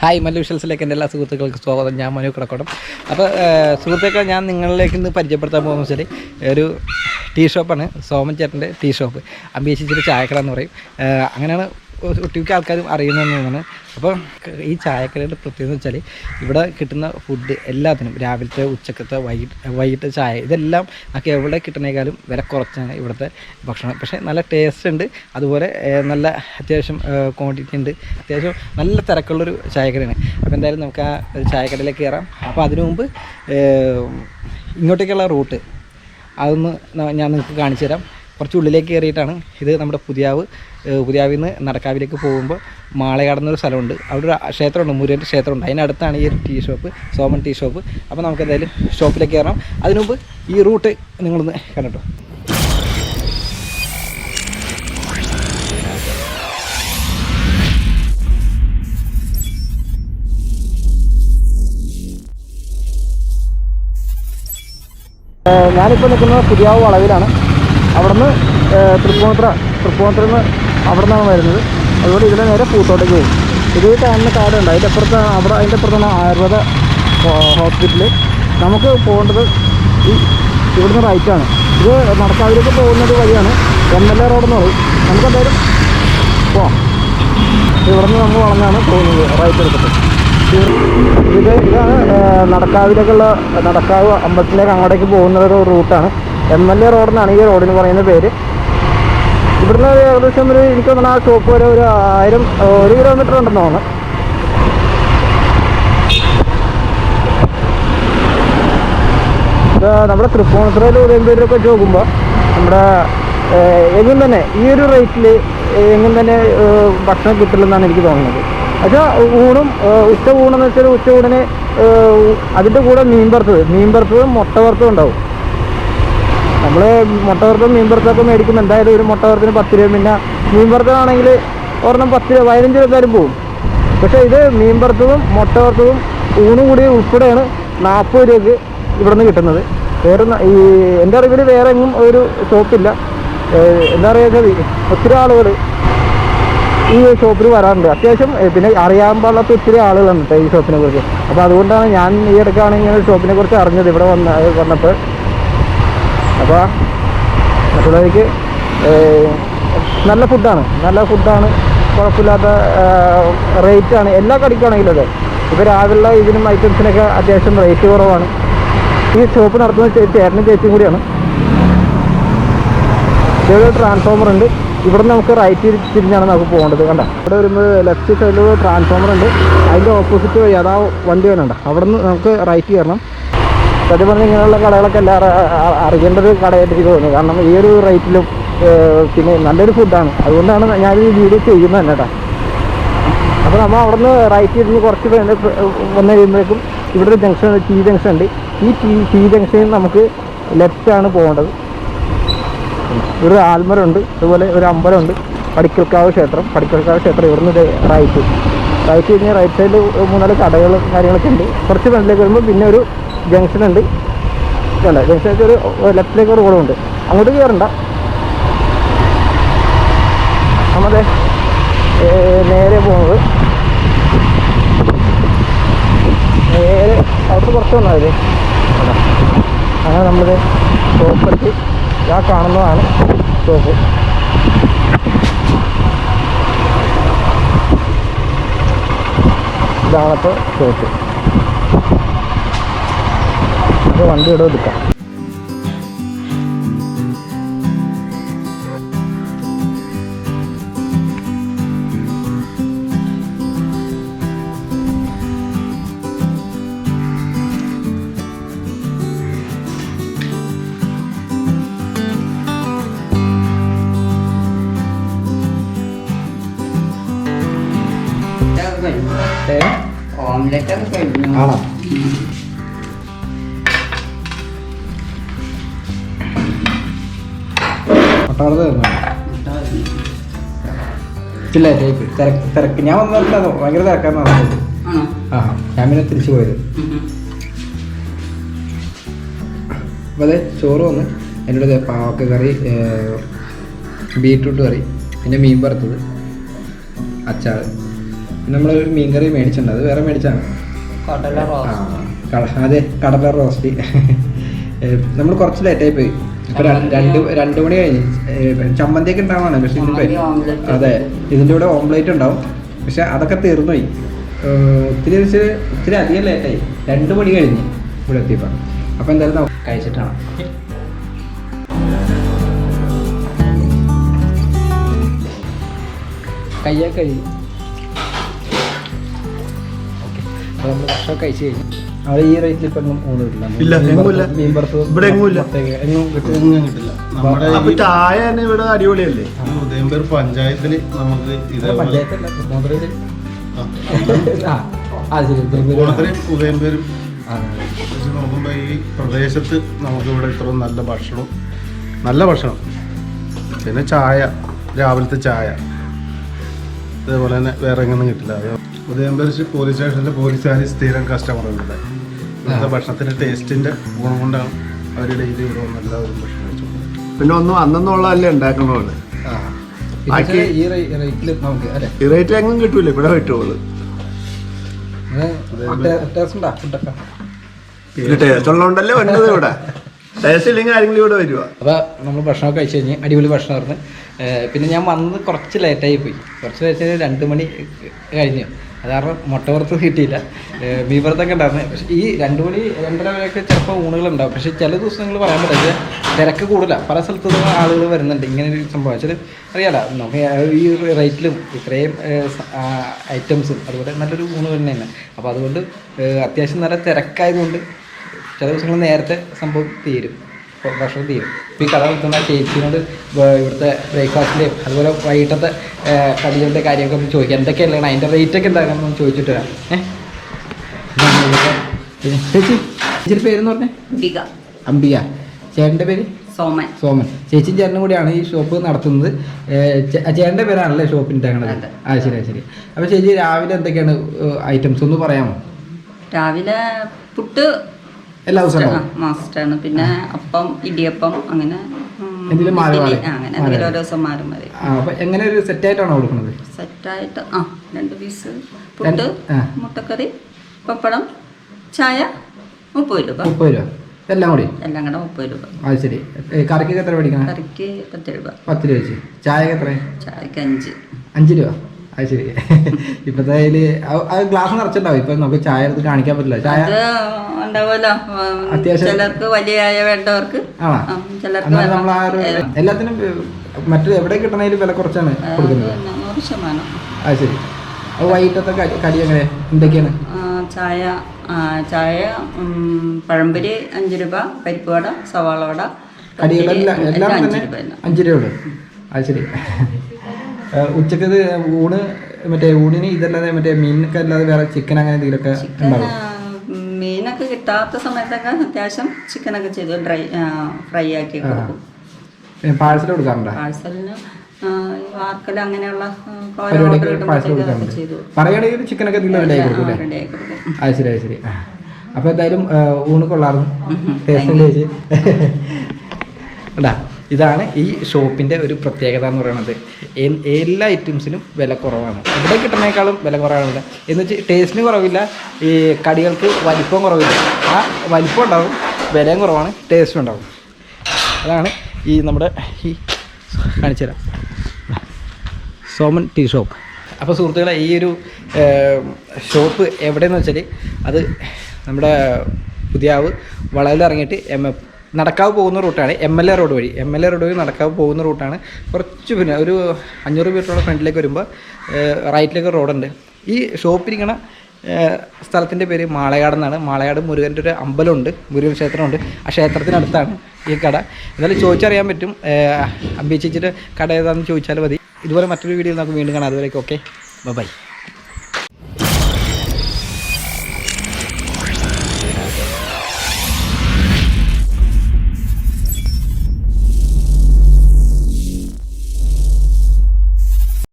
Hi Mallu വിഷൽസിലേക്ക് എന്റെ എല്ലാ സുഹൃത്തുക്കൾക്ക് സ്വാഗതം. ഞാൻ മനു കിടക്കോടം. അപ്പോൾ സുഹൃത്തുക്കൾ ഞാൻ നിങ്ങളിലേക്ക് ഇന്ന് പരിചയപ്പെടുത്താൻ പോകുന്നത് വെച്ചാൽ ഒരു ടീ ഷോപ്പാണ്. സോമൻ ചേട്ടന്റെ ടീ ഷോപ്പ്. അമ്പീശിച്ചിട്ട് ചായക്കട എന്ന് പറയും. അങ്ങനെയാണ് ഒട്ടുമിക്ക ആൾക്കാരും അറിയുന്നതാണ് അപ്പോൾ ഈ ചായക്കടയുടെ പ്രത്യേകത എന്ന് വെച്ചാൽ ഇവിടെ കിട്ടുന്ന ഫുഡ് എല്ലാത്തിനും രാവിലത്തെ ഉച്ചക്കത്തെ വൈകിട്ട് വൈകിട്ട് ചായ ഇതെല്ലാം നമുക്ക് എവിടെ കിട്ടണേക്കാളും വില കുറച്ചാണ് ഇവിടുത്തെ ഭക്ഷണം. പക്ഷേ നല്ല ടേസ്റ്റ് ഉണ്ട്. അതുപോലെ നല്ല അത്യാവശ്യം ക്വാണ്ടിറ്റി ഉണ്ട്. അത്യാവശ്യം നല്ല തിരക്കുള്ളൊരു ചായക്കടയാണ്. അപ്പോൾ എന്തായാലും നമുക്ക് ആ ചായക്കടയിലേക്ക് കയറാം അപ്പോൾ അതിനു മുമ്പ് ഇങ്ങോട്ടേക്കുള്ള റൂട്ട്. അതൊന്ന് ഞാൻ നിങ്ങൾക്ക് കാണിച്ചു തരാം കുറച്ച് ഉള്ളിലേക്ക് കയറിയിട്ടാണ് ഇത് നമ്മുടെ പുതിയാവ് പുതിയാവിൽ നിന്ന് നടക്കാവിലേക്ക് പോകുമ്പോൾ കടന്നൊരു സ്ഥലമുണ്ട്. അവിടെ ഒരു ക്ഷേത്രമുണ്ട് മുരുകന്റെ ക്ഷേത്രമുണ്ട്. അതിനടുത്താണ് ഈ ഒരു tea shop Soman tea shop. അപ്പോൾ നമുക്ക് എന്തായാലും ഷോപ്പിലേക്ക് കയറാം. അതിനുമുമ്പ് ഈ റൂട്ട് നിങ്ങളൊന്ന് കണ്ടോ ഞാനിപ്പോൾ നിൽക്കുന്നത് പുതിയാവ് വളവിലാണ്. അവിടുന്ന് തൃപ്പൂണിത്തുറ തൃപ്പൂണിത്തുറ നിന്ന് അവിടെ നിന്നാണ് വരുന്നത്. അതുകൊണ്ട് ഇതിലെ നേരെ പൂത്തോട്ടേക്ക് പോകും. ഇത് കാണുന്ന കാടുണ്ട്. അതിന്റെ അപ്പുറത്ത് അവിടെ അതിന്റെ അപ്പുറത്താണ് ആയുർവേദ ഹോസ്പിറ്റൽ നമുക്ക് പോകേണ്ടത് ഈ ഇവിടുന്ന് റൈറ്റാണ്. ഇത് നടക്കാവിലേക്ക് പോകുന്നത് വഴിയാണ് എം എൽ എ റോഡ് എന്ന് പറയും. നമുക്ക് എന്തായാലും പോവാം. ഇവിടുന്ന് നമ്മൾ വളഞ്ഞാണ് പോകുന്നത് റൈറ്റ് എടുത്തിട്ട്. ഇത് ഇതാണ് നടക്കാവിലേക്കുള്ള നടക്കാവ് അമ്പലത്തിലേക്ക് അങ്ങോട്ടേക്ക് പോകുന്ന ഒരു റൂട്ടാണ്. എം എൽ എ റോഡെന്നാണ് ഈ റോഡിന് പറയുന്ന പേര്. ഇവിടുന്ന് ഏകദേശം ഒരു എനിക്ക് തോന്നുന്നു ആ ഷോപ്പ് വരെ ഒരു ആയിരം ഒരു കിലോമീറ്റർ ഉണ്ടെന്ന് തോന്നുന്നു. നമ്മുടെ തൃപ്പൂണിത്തുറയിൽ ഉദയംപേരിലൊക്കെ വെച്ച് നോക്കുമ്പോൾ നമ്മുടെ എങ്ങും തന്നെ ഈ ഒരു റേറ്റിൽ എങ്ങും തന്നെ ഭക്ഷണം കിട്ടില്ലെന്നാണ് എനിക്ക് തോന്നുന്നത്. പക്ഷേ ഊണും ഉച്ച ഊണെന്ന് വെച്ചാൽ ഉച്ച ഊണിന് അതിന്റെ കൂടെ മീൻ വറുത്തത് മീൻ വറുത്തതും മുട്ട വറുത്തതും ഉണ്ടാവും. നമ്മൾ മുട്ട വറുത്തും മീൻ വറുത്തൊക്കെ മേടിക്കുമ്പോൾ എന്തായാലും ഒരു മുട്ട വറുത്തിന് പത്ത് രൂപ പിന്നെ മീൻ വറുത്തതാണെങ്കിൽ ഒരെണ്ണം പത്ത് രൂപ പതിനഞ്ച് രൂപ തരും പോവും. പക്ഷേ ഇത് മീൻ വറുത്തതും മുട്ട വറുത്തതും ഊണും കൂടി ഉൾപ്പെടെയാണ് നാൽപ്പത് രൂപയ്ക്ക് ഇവിടെ നിന്ന് കിട്ടുന്നത്. വേറെ ഈ എന്റെ അറിവിൽ വേറെ എങ്ങും ഒരു ഷോപ്പില്ല. എന്താ പറയുക ഒത്തിരി ആളുകൾ ഈ ഷോപ്പിൽ വരാറുണ്ട്. അത്യാവശ്യം പിന്നെ അറിയാൻ പാടില്ലാത്ത ഒത്തിരി ആളുകളുണ്ട് ഈ ഷോപ്പിനെ കുറിച്ച്. അപ്പോൾ അതുകൊണ്ടാണ് ഞാൻ ഈ ഇടയ്ക്കാണ് ഇങ്ങനെ ഷോപ്പിനെ കുറിച്ച് അറിഞ്ഞത്. ഇവിടെ വന്ന വന്നപ്പോൾ അപ്പോൾ മറ്റുള്ളവർക്ക് നല്ല ഫുഡാണ്. നല്ല ഫുഡാണ്. കുഴപ്പമില്ലാത്ത റേറ്റാണ്. എല്ലാ കടിക്കാണെങ്കിലും അതെ. ഇപ്പോൾ രാവിലെ ഇതിനും ഐറ്റംസിനൊക്കെ അത്യാവശ്യം റേറ്റ് കുറവാണ്. ഈ ഷോപ്പ് നടത്തുന്ന ചേട്ടനും ചേച്ചിയും കൂടിയാണ്. ഇവിടെ ട്രാൻസ്ഫോമർ ഉണ്ട്. ഇവിടെ നമുക്ക് റൈറ്റ് തിരിഞ്ഞാണ് നമുക്ക് പോകേണ്ടത്. കണ്ട? ഇവിടെ വരുമ്പോൾ ലെഫ്റ്റ് സൈഡിൽ ട്രാൻസ്ഫോമർ ഉണ്ട്. അതിന്റെ ഓപ്പോസിറ്റ് വഴി അതാ വണ്ടി വേണ്ട അവിടെ നിന്ന് നമുക്ക് റൈറ്റ് കയറണം. സത്യം പറഞ്ഞാൽ ഇങ്ങനെയുള്ള കടകളൊക്കെ എല്ലാവരും അറിയേണ്ട ഒരു കടയായിട്ട് എനിക്ക് തോന്നുന്നു. കാരണം ഈ ഒരു റേറ്റിലും പിന്നെ നല്ലൊരു ഫുഡാണ് അതുകൊണ്ടാണ് ഞാൻ ഈ വീഡിയോ ചെയ്യുന്നത് തന്നെ കേട്ടോ അപ്പോൾ നമ്മൾ അവിടെ നിന്ന് റൈറ്റ് ചെയ്ത് കുറച്ച് വന്നു കഴിയുമ്പോഴേക്കും ഇവിടെ ഒരു ജംഗ്ഷൻ ടി ജംഗ്ഷൻ ഉണ്ട്. ഈ ടി ടി ജംഗ്ഷനിൽ നമുക്ക് ലെഫ്റ്റാണ് പോകേണ്ടത്. ഒരു ആൽമരമുണ്ട് അതുപോലെ ഒരു അമ്പലമുണ്ട്. പടിക്കൽക്കാവ് ക്ഷേത്രം പടിക്കൽക്കാവ് ക്ഷേത്രം ഇവിടുന്ന് റൈറ്റ് റൈറ്റ് കഴിഞ്ഞ് റൈറ്റ് സൈഡിൽ മൂന്നാൽ കടകളും കാര്യങ്ങളൊക്കെ ഉണ്ട്. കുറച്ച് ഫ്രണ്ടിലേക്ക് വരുമ്പോൾ പിന്നെ ഒരു ജംഗ്ഷൻ ഉണ്ട് അല്ല ജംഗ്ഷനിലേക്ക് ഒരു ലെഫ്റ്റിലേക്ക് ഒരു റോഡുണ്ട്. അങ്ങോട്ട് കയറണ്ട. നമ്മുടെ നേരെ പോകുന്നത് നേരെ അവിടെ കുറച്ച് വന്നാൽ. അങ്ങനെ നമ്മുടെ ഷോപ്പെത്തി ആ കാണുന്നതാണ് ഷോപ്പ് ഇതാണത്തെ ഷോപ്പ് അത് വണ്ടി ഇവിടെ എടുക്കാം ഓംലെറ്റ് ഒക്കെ കഴിഞ്ഞു. ആണോ? പട്ടാളത്ത് ഇല്ല ടൈപ്പ് തിരക്ക് തിരക്ക്. ഞാൻ വന്നിട്ടില്ല ഭയങ്കര തിരക്കാന്ന് പറഞ്ഞത് ആ ഞാൻ പിന്നെ തിരിച്ചു പോയത്. അപ്പോൾ അതെ ചോറ് വന്ന്. എന്നോട് അടുത്ത് പാവക്ക കറി ബീട്രൂട്ട് കറി പിന്നെ മീൻ വറുത്തത് അച്ചാർ നമ്മൾ മീൻ കറി മേടിച്ചിട്ടുണ്ട്. അത് വേറെ മേടിച്ചാണ്. അതെ കടല റോസ്റ്റി നമ്മൾ കുറച്ച് ലേറ്റായി പോയി. രണ്ട് രണ്ട് മണി കഴിഞ്ഞ്. ചമ്മന്തിയൊക്കെ ഉണ്ടാവണം പക്ഷെ ഇതിന്റെ അതെ ഇതിന്റെ കൂടെ ഓംലേറ്റ് ഉണ്ടാവും. പക്ഷെ അതൊക്കെ തീർന്നു പോയി ഇത്തിരി ഒത്തിരി വെച്ച് ഒത്തിരി അധികം ലേറ്റായി രണ്ട് മണി കഴിഞ്ഞ് ഇവിടെ എത്തിയപ്പോൾ അപ്പോൾ എന്തായാലും കഴിച്ചിട്ടാണ് കയ്യാ കഴിയും ഓക്കെ. അപ്പോൾ നമ്മൾ ഭക്ഷണം കഴിച്ച് കഴിഞ്ഞു. അവിടെ ഈ റേറ്റിൽ ഇപ്പൊ ഊണ് കിട്ടില്ല ഇല്ല, എങ്ങുമില്ല. മീൻ വറുത്തത് ഇവിടെ എങ്ങുമില്ല. മുട്ടയൊക്കെ എങ്ങും കിട്ടും ഒന്നും കിട്ടില്ല. നമ്മുടെ അപ്പൊ അപ്പൊ ചായ തന്നെ ഇവിടെ അടിപൊളിയല്ലേ? ഉദയംപേർ പഞ്ചായത്തിൽ നമുക്ക് ഇതേപോലെ പഞ്ചായത്തല്ല മോന്തറയിൽ ആ, ആ അത് ശരി ഉദയംപേര്. ഓണത്തിന് ഉദയംപേരും. ആ, വെച്ച് നോക്കുമ്പോൾ ഈ പ്രദേശത്ത് നമുക്ക് ഇവിടെ ഇത്ര നല്ല ഭക്ഷണം നല്ല ഭക്ഷണം. പിന്നെ ചായ രാവിലത്തെ ചായ. ഇതേപോലെ തന്നെ വേറെ എങ്ങനെ കിട്ടില്ല. അത് ഉദയംപേര് പോലീസ് സ്റ്റേഷനിലെ പോലീസുകാർ സ്ഥിരം കസ്റ്റമറുകളുണ്ട് ഇവിടുത്തെ ഭക്ഷണത്തിന്റെ ടേസ്റ്റിന്റെ ഗുണം കൊണ്ടാണ് അവർ ഡെയിലി ഇവിടെ വന്ന് എല്ലാവരും ഭക്ഷണം കഴിച്ചു പിന്നെ ഒന്നും അന്നെന്നുള്ളതല്ലേ ഉണ്ടാക്കണോൾ ആ. പിന്നെ ബാക്കി- ഈ റേ- റേറ്റിൽ നമുക്ക് അല്ലേ? ഈ റേറ്റ് എങ്ങും കിട്ടൂല ഇവിടെ കിട്ടുള്ളൂ പിന്നെ ടേസ്റ്റ് ഉള്ളതുകൊണ്ടല്ലേ വന്നത് ഇവിടെ? ടേസ്റ്റ് ഇല്ലെങ്കിൽ ആരെങ്കിലും ഇവിടെ വരുവാ. അപ്പോൾ നമ്മൾ ഭക്ഷണമൊക്കെ കഴിച്ച് കഴിഞ്ഞ് അടിപൊളി ഭക്ഷണമായിരുന്നു പിന്നെ ഞാൻ വന്നത് കുറച്ച് ലേറ്റായി പോയി. കുറച്ച് ലേറ്റായി രണ്ട് മണി കഴിഞ്ഞു. അത് കാരണം മുട്ട പുറത്ത് കിട്ടിയില്ല. മീൻ വറുത്തൊക്കെ ഉണ്ടായിരുന്നു. പക്ഷേ ഈ രണ്ട് മണി രണ്ടര വരെയൊക്കെ ചിലപ്പോൾ ഊണുകളുണ്ടാവും പക്ഷേ ചില ദിവസങ്ങൾ പറയാൻ പറ്റില്ല. തിരക്ക് കൂടില്ല. പല സ്ഥലത്തു നിന്ന് ആളുകൾ വരുന്നുണ്ട്. ഇങ്ങനെ ഒരു സംഭവം. വെച്ചാൽ അറിയാലോ നമുക്ക് ഈ റേറ്റിലും ഇത്രയും ഐറ്റംസും അതുപോലെ നല്ലൊരു ഊണ് തന്നെയാണ്. അപ്പോൾ അതുകൊണ്ട് അത്യാവശ്യം നല്ല തിരക്കായതുകൊണ്ട് ചില ദിവസങ്ങൾ നേരത്തെ സംഭവം തീരും. ഭക്ഷണം തീരും ഇപ്പോൾ ഈ കട വിൽക്കുന്ന ചേച്ചിനോട് ഇവിടുത്തെ ബ്രേക്ക്ഫാസ്റ്റിന്റെയും അതുപോലെ വൈകിട്ടത്തെ കടികളുടെ കാര്യമൊക്കെ ഒന്ന് ചോദിക്കാം. എന്തൊക്കെയല്ലേ അതിന്റെ റേറ്റൊക്കെ എന്താണെന്ന് ചോദിച്ചിട്ട് വരാം. ഏഹ് ചേച്ചി ചേച്ചിയുടെ പേരെന്ന് പറഞ്ഞേ? അംബിക. അംബിക. ചേട്ടന്റെ പേര്? സോമൻ. സോമൻ. ചേച്ചി ചേട്ടനും കൂടിയാണ് ഈ ഷോപ്പ് നടത്തുന്നത്. ചേട്ടന്റെ പേരാണല്ലേ ഷോപ്പിന്റെ അങ്ങനെ. ആ ശരി ശരി. അപ്പോൾ ചേച്ചി രാവിലെ എന്തൊക്കെയാണ് ഐറ്റംസ് ഒന്ന് പറയാമോ? രാവിലെ പുട്ട് എല്ലാ ദിവസവും ഉണ്ടാവും? മാസ്റ്ററാണ് പിന്നെ അപ്പം ഇടിയപ്പം അങ്ങനെ എന്തെങ്കിലും മാറി മാറി? അങ്ങനെ എന്തെങ്കിലും. ഓരോ ദിവസം മാറി മാറി ആ അപ്പോൾ എങ്ങനെ ഒരു സെറ്റായിട്ടാണോ കൊടുക്കുന്നത്? സെറ്റായിട്ട് ആ രണ്ട് പീസ് പുട്ട്. മുട്ടക്കറി പപ്പടം ചായ മുപ്പത് രൂപ. മുപ്പത് രൂപ. എല്ലാം കൂടി? എല്ലാം കൂടെ മുപ്പത് രൂപ. അത് ശരി. കറിക്ക് എത്ര മേടിക്കണം കറിക്ക് പത്ത് രൂപ. പത്ത് രൂപ വെച്ച്. ചായക്ക് എത്ര ചായക്ക് അഞ്ച്. അഞ്ച് രൂപ. അത് ശരി. ഇപ്പത്തെ അതിൽ അത് ഗ്ലാസ് നിറച്ചിട്ടുണ്ടാവും. ഇപ്പൊ നമുക്ക് ചായ എടുത്ത് കാണിക്കാൻ പറ്റില്ല. ചായ ഉണ്ടാവുമല്ലോ. അത്യാവശ്യം- ചിലർക്ക് വലിയ വേണ്ടവർക്ക്. നമ്മൾ ആ ഒരു എല്ലാത്തിനും മറ്റു എവിടെ കിട്ടണേലും വില കുറച്ചാണ് കൊടുക്കുന്നത്. നൂറ് ശതമാനം. അത് ശരി. അത് വൈകിട്ടത്തെ കടി എങ്ങനെ? എന്തൊക്കെയാണ്? ചായ ചായ പഴംപൊരി അഞ്ച് രൂപ പരിപ്പ് വട സവാള വട കടികളെല്ലാം എല്ലാം തന്നെ അഞ്ച് രൂപ രൂപയുള്ളൂ. അത് ശരി. ഉച്ചക്കത് ഊണ് മറ്റേ ഊണിന് ഇതല്ലാതെ മറ്റേ മീനൊക്കെ അല്ലാതെ വേറെ ചിക്കൻ അങ്ങനെ എന്തെങ്കിലുമൊക്കെ ഉണ്ടാവും? മീനൊക്കെ കിട്ടാത്ത സമയത്തൊക്കെ അത്യാവശ്യം ചിക്കനൊക്കെ ചെയ്ത് ഡ്രൈ ഫ്രൈ ആക്കി കൊടുക്കും. പാഴ്സൽ കൊടുക്കാറുണ്ടോ? പാഴ്സലിന് വാർക്കൽ അങ്ങനെയുള്ള പറയുകയാണെങ്കിൽ ചിക്കനൊക്കെ റെഡി ആയി കൊടുക്കും. അത് ശരി അത് ശരി. അപ്പോൾ എന്തായാലും ഊണ് കൊള്ളാറുണ്ട് ടേസ്റ്റ് ഉണ്ടാ ഇതാണ് ഈ ഷോപ്പിന്റെ ഒരു പ്രത്യേകത എന്ന് പറയുന്നത്. എല്ലാ ഐറ്റംസിനും വില കുറവാണ്. ഇവിടെ കിട്ടുന്നേക്കാളും വില കുറവാണ് എന്ന് വെച്ചാൽ ടേസ്റ്റിന് കുറവില്ല ഈ കടികൾക്ക് വലിപ്പം കുറവില്ല. ആ വലിപ്പം ഉണ്ടാവും വിലയും കുറവാണ് ടേസ്റ്റും ഉണ്ടാവും. അതാണ് ഈ നമ്മുടെ ഈ കാണിച്ചുതരാം സോമൻ ടീ ഷോപ്പ് അപ്പോൾ സുഹൃത്തുക്കളെ ഈ ഒരു ഷോപ്പ് എവിടെയെന്ന് വെച്ചാൽ അത് നമ്മുടെ പുതിയാവ് വളവിൽ ഇറങ്ങിയിട്ട് എം എ നടക്കാവ് പോകുന്ന റൂട്ടാണ് എം എൽ എ റോഡ് വഴി. എം എൽ എ റോഡ് വഴി നടക്കാവ് പോകുന്ന റൂട്ടാണ്. കുറച്ച് പിന്നെ ഒരു അഞ്ഞൂറ് മീറ്ററോളം ഫ്രണ്ടിലേക്ക് വരുമ്പോൾ റൈറ്റിലേക്ക് റോഡുണ്ട്. ഈ ഷോപ്പിരിക്കണ സ്ഥലത്തിന്റെ പേര് മാളയാട് എന്നാണ് മാളയാട് മുരുകന്റെ ഒരു അമ്പലമുണ്ട്. മുരുകൻ ക്ഷേത്രമുണ്ട് ആ ക്ഷേത്രത്തിനടുത്താണ് ഈ കട. എന്നാലും ചോദിച്ചറിയാൻ പറ്റും. അമ്പി ചേച്ചിയുടെ കട ഏതാണെന്ന് ചോദിച്ചാൽ മതി. ഇതുപോലെ മറ്റൊരു വീഡിയോ നമുക്ക് വീണ്ടും കാണാം. അതുവരേക്കും. ഓക്കെ. ബൈ.